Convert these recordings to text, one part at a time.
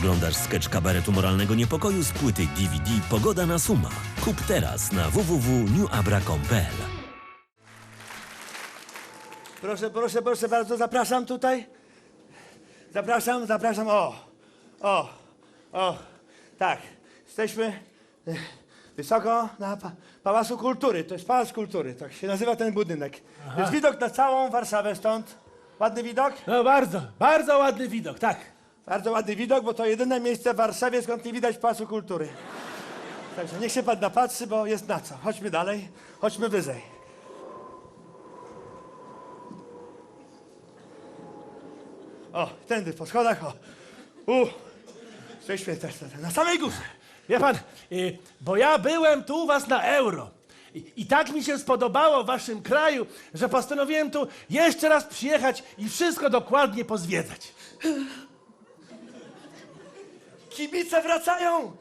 oglądasz sketch kabaretu moralnego niepokoju z płyty DVD Pogoda na Suma. Kup teraz na www.newabra.com.pl Proszę, proszę, proszę bardzo, zapraszam tutaj. Zapraszam, zapraszam. O, o, o, tak. Jesteśmy e, wysoko na pa Pałacu Kultury. To jest Pałac Kultury, tak się nazywa ten budynek. To jest widok na całą Warszawę stąd. Ładny widok? No bardzo, bardzo ładny widok, tak. Bardzo ładny widok, bo to jedyne miejsce w Warszawie, skąd nie widać Pałacu Kultury. Także niech się pan napatrzy, bo jest na co. Chodźmy dalej, chodźmy wyżej. O, tędy po schodach, o. U, jesteśmy na samej górze. Wie pan, y, bo ja byłem tu u was na euro. I, I tak mi się spodobało w waszym kraju, że postanowiłem tu jeszcze raz przyjechać i wszystko dokładnie pozwiedzać. Kibice wracają!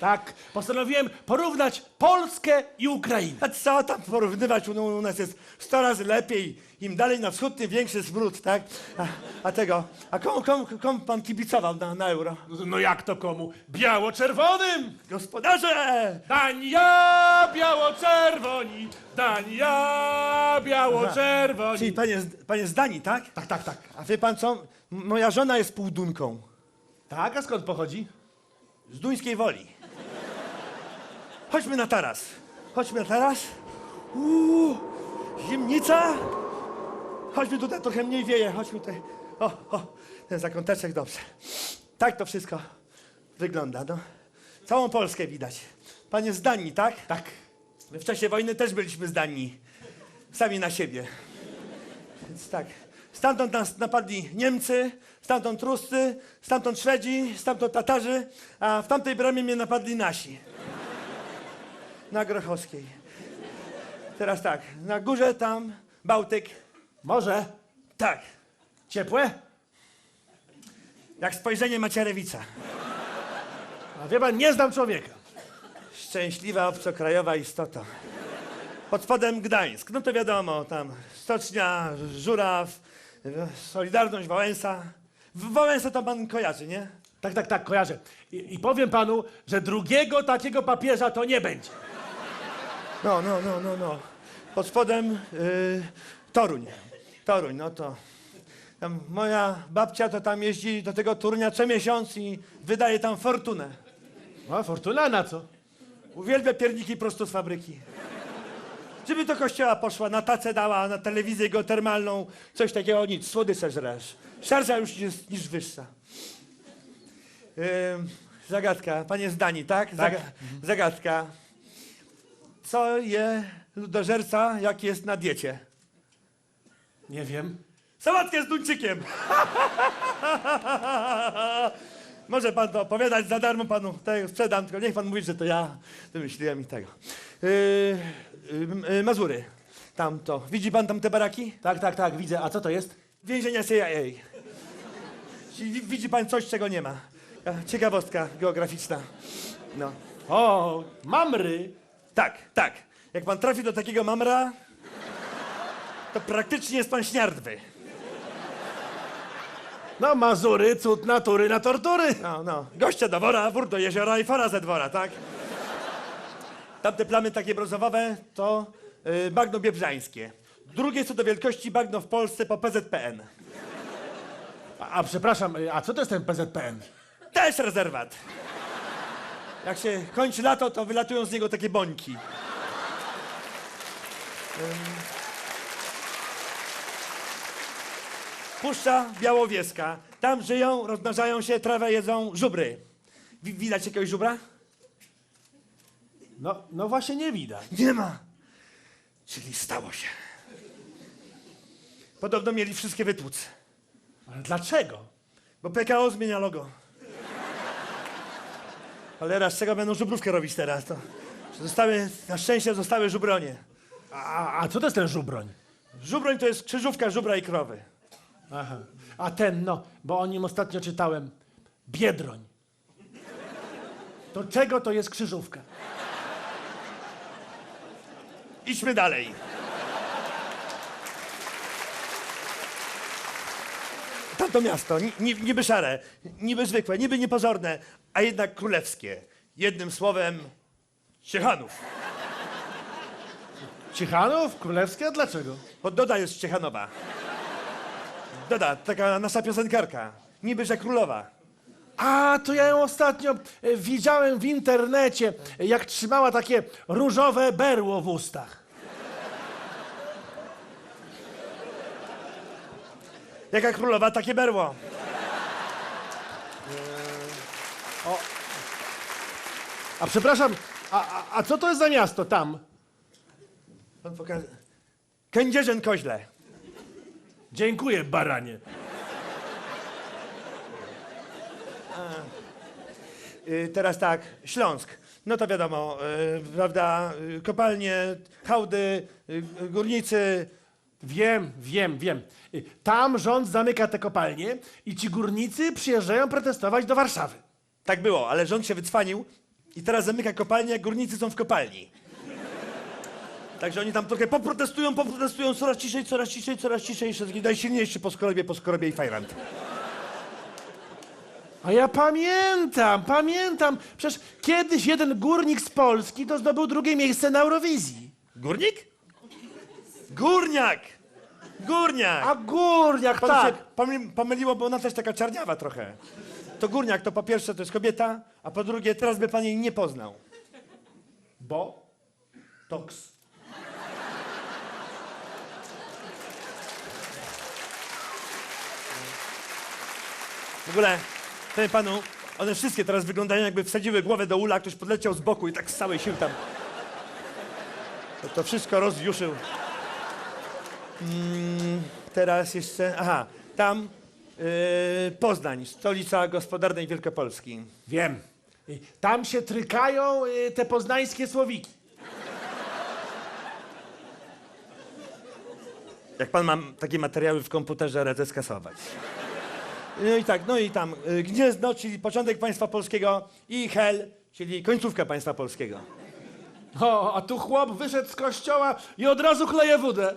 Tak, postanowiłem porównać Polskę i Ukrainę. A co tam porównywać? U, u nas jest 100 razy lepiej. Im dalej na wschód, tym większy smród, tak? A, a tego, a komu, komu, komu pan kibicował na, na euro? No jak to komu? Biało-czerwonym! Gospodarze! Dania biało-czerwoni! Dania biało-czerwoni! Czyli pan jest, pan jest z Danii, tak? Tak, tak, tak. A wie pan co? M- Moja żona jest półdunką. Tak, a skąd pochodzi? Z duńskiej woli. Chodźmy na taras. Chodźmy na taras. Uuu, zimnica. Chodźmy tutaj, trochę mniej wieje. Chodźmy tutaj. O, o, ten zakąteczek, dobrze. Tak to wszystko wygląda, no. Całą Polskę widać. Pan jest z Danii, tak? Tak. My w czasie wojny też byliśmy z Danii. Sami na siebie. Więc tak. Stamtąd nas napadli Niemcy, stamtąd Ruscy, stamtąd Szwedzi, stamtąd Tatarzy, a w tamtej bramie mnie napadli nasi. Na Grochowskiej. Teraz tak, na górze tam Bałtyk. Może? Tak, Ciepłe? jak spojrzenie Macierewica. A wie pan, nie znam człowieka. Szczęśliwa obcokrajowa istota. Pod spodem Gdańsk. No to wiadomo, tam Stocznia, Żuraw, Solidarność, Wałęsa. W- Wałęsę to pan kojarzy, nie? Tak, tak, tak, kojarzę. I, I powiem panu, że drugiego takiego papieża to nie będzie. No, no, no, no, no. Pod spodem y, Toruń. Toruń, no to. Tam moja babcia to tam jeździ do tego Torunia co miesiąc i wydaje tam fortunę. No, fortuna na co? Uwielbia pierniki prosto z fabryki. Żeby do kościoła poszła, na tacę dała, na telewizję geotermalną, coś takiego, nic, słodycze żresz. Szarża już jest niż wyższa. Ym, zagadka, panie zdani, tak? Tak. Zaga- zagadka. Co je ludożerca, jak jest na diecie? Nie wiem. Sałatkę z duńczykiem. Może pan to opowiadać za darmo panu tego sprzedam, tylko niech pan mówi, że to ja wymyśliłem i tego. Yy, yy, Mazury. Tam to. Widzi pan tam te baraki? Tak, tak, tak, widzę. A co to jest? Więzienia CIA. Widzi pan coś, czego nie ma. Ciekawostka geograficzna. No. O, mamry. Tak, tak. Jak pan trafi do takiego mamra, to praktycznie jest pan śniardwy. No, Mazury, cud natury na tortury. No, no. Gościa do wora, wór do jeziora i fara ze dwora, tak? Tamte plamy takie brązowe to y, bagno biebrzańskie. Drugie co do wielkości bagno w Polsce po PZPN. A, a przepraszam, y, a co to jest ten PZPN? Też rezerwat. Jak się kończy lato, to wylatują z niego takie bońki. Ym. Puszcza Białowieska. Tam żyją, rozmnażają się, trawę jedzą żubry. Wi- widać jakiegoś żubra? No, no właśnie nie widać. Nie ma. Czyli stało się. Podobno mieli wszystkie wytłuc, Ale dlaczego? bo PKO zmienia logo. Cholera, z czego będą żubrówkę robić teraz? To zostały, na szczęście zostały żubronie. A, a co to jest ten żubroń? Żubroń to jest krzyżówka żubra i krowy. Aha. A ten, no, bo o nim ostatnio czytałem. Biedroń. To czego to jest krzyżówka? Idźmy dalej. Tam to miasto, ni, ni, niby szare, niby zwykłe, niby niepozorne, a jednak królewskie. Jednym słowem, Ciechanów. Ciechanów? Królewskie? A dlaczego? Bo Doda jest z Ciechanowa. Doda, taka nasza piosenkarka. Niby, że królowa. A, to ja ją ostatnio e, widziałem w internecie, e, jak trzymała takie różowe berło w ustach. Jaka królowa, takie berło. A przepraszam, a, a, a co to jest za miasto tam? Pan pokaże. Kędzierzyn Koźle. Dziękuję, baranie. Y, teraz tak, Śląsk. No to wiadomo, y, prawda, y, kopalnie, hałdy, y, górnicy. Wiem, wiem, wiem. Y, Tam rząd zamyka te kopalnie i ci górnicy przyjeżdżają protestować do Warszawy. Tak było, ale rząd się wycwanił i teraz zamyka kopalnię, jak górnicy są w kopalni. Także oni tam trochę poprotestują, poprotestują, coraz ciszej, coraz ciszej, coraz ciszej, jeszcze taki najsilniejszy po skorobie, po skorobie i fajrant. A ja pamiętam, pamiętam. Przecież kiedyś jeden górnik z Polski to zdobył drugie miejsce na Eurowizji. Górnik? Górniak! Górniak! A górniak, Panu tak. się pomyli- pomyliło, bo ona też taka czarniawa trochę. To górniak to po pierwsze to jest kobieta, a po drugie teraz by pan jej nie poznał. Bo? Toks. W ogóle, powiem panu, one wszystkie teraz wyglądają jakby wsadziły głowę do ula, ktoś podleciał z boku i tak z całej siły tam. To, to wszystko rozjuszył. Mm, teraz jeszcze, aha, tam yy, Poznań, stolica gospodarnej Wielkopolski. Wiem. Tam się trykają y, te poznańskie słowiki. Jak pan ma takie materiały w komputerze, radzę skasować. No i tak, no i tam y, Gniezno, czyli początek państwa polskiego i Hel, czyli końcówka państwa polskiego. O, a tu chłop wyszedł z kościoła i od razu chleje wódę.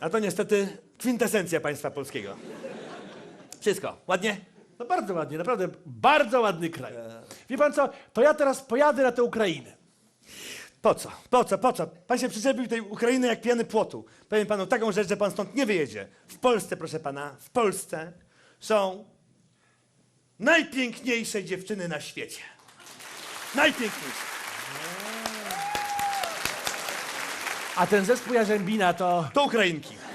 A to niestety kwintesencja państwa polskiego. Wszystko. Ładnie? No bardzo ładnie, naprawdę bardzo ładny kraj. Wie pan co, to ja teraz pojadę na tę Ukrainę. Po co? Po co? Po co? Pan się przyczepił tej Ukrainy jak pijany płotu. Powiem panu taką rzecz, że pan stąd nie wyjedzie. W Polsce, proszę pana, w Polsce są najpiękniejsze dziewczyny na świecie. Najpiękniejsze. A ten zespół Jarzębina to... To Ukrainki.